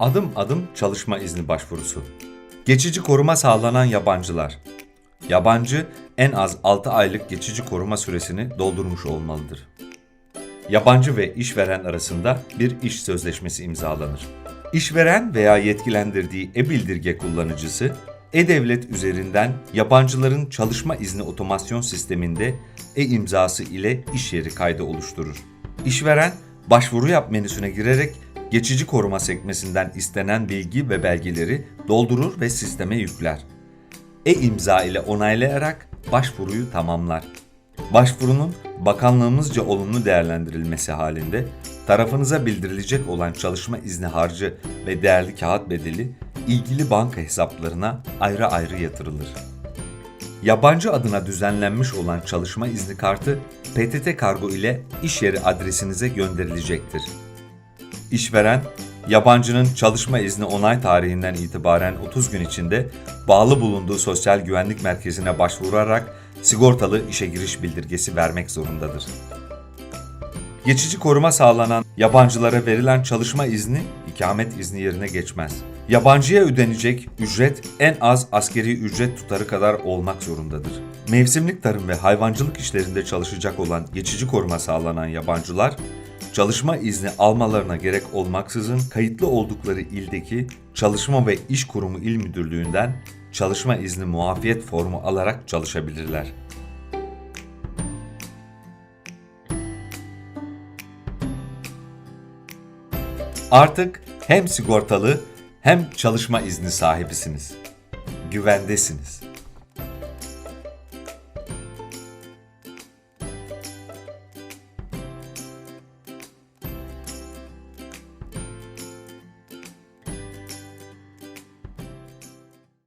Adım adım çalışma izni başvurusu. Geçici koruma sağlanan yabancılar. Yabancı en az 6 aylık geçici koruma süresini doldurmuş olmalıdır. Yabancı ve işveren arasında bir iş sözleşmesi imzalanır. İşveren veya yetkilendirdiği e-bildirge kullanıcısı e-devlet üzerinden yabancıların çalışma izni otomasyon sisteminde e-imzası ile iş yeri kaydı oluşturur. İşveren başvuru yap menüsüne girerek geçici koruma sekmesinden istenen bilgi ve belgeleri doldurur ve sisteme yükler. E-imza ile onaylayarak başvuruyu tamamlar. Başvurunun bakanlığımızca olumlu değerlendirilmesi halinde tarafınıza bildirilecek olan çalışma izni harcı ve değerli kağıt bedeli ilgili banka hesaplarına ayrı ayrı yatırılır. Yabancı adına düzenlenmiş olan çalışma izni kartı PTT kargo ile iş yeri adresinize gönderilecektir. İşveren, yabancının çalışma izni onay tarihinden itibaren 30 gün içinde bağlı bulunduğu sosyal güvenlik merkezine başvurarak sigortalı işe giriş bildirgesi vermek zorundadır. Geçici koruma sağlanan yabancılara verilen çalışma izni ikamet izni yerine geçmez. Yabancıya ödenecek ücret en az askeri ücret tutarı kadar olmak zorundadır. Mevsimlik tarım ve hayvancılık işlerinde çalışacak olan geçici koruma sağlanan yabancılar çalışma izni almalarına gerek olmaksızın kayıtlı oldukları ildeki Çalışma ve İş Kurumu İl Müdürlüğü'nden çalışma izni muafiyet formu alarak çalışabilirler. Artık hem sigortalı hem çalışma izni sahibisiniz. Güvendesiniz.